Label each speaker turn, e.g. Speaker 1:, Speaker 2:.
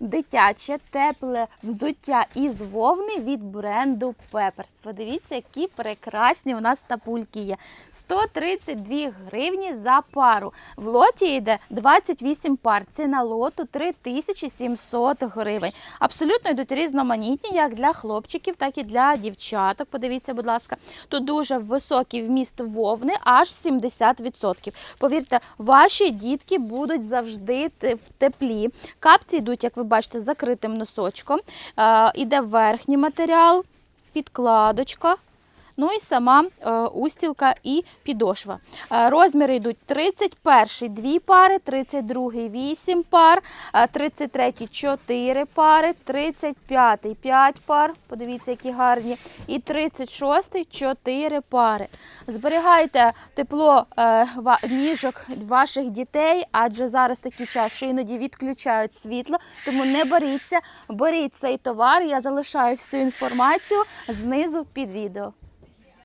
Speaker 1: дитяче тепле взуття із вовни від бренду Peppers. Подивіться, які прекрасні у нас тапульки є. 132 гривні за пару. В лоті йде 28 пар. Ціна лоту 3700 гривень. Абсолютно йдуть різноманітні, як для хлопчиків, так і для дівчаток. Подивіться, будь ласка, тут дуже високий вміст вовни, аж 70%. Повірте, ваші дітки будуть завжди в теплі. Капці йдуть, як ви бачите, закритим носочком. Е, Іде верхній матеріал, підкладочка. Ну і сама е, устілка і підошва. Е, розміри йдуть 31 2 пари, 32 8 пар, е, 33 4 пари, 35 5 пар. Подивіться, які гарні. І 36 4 пари. Зберігайте тепло е, ніжок ваших дітей, адже зараз такий час, що іноді відключають світло, тому не боріться, беріть цей товар. Я залишаю всю інформацію знизу під відео.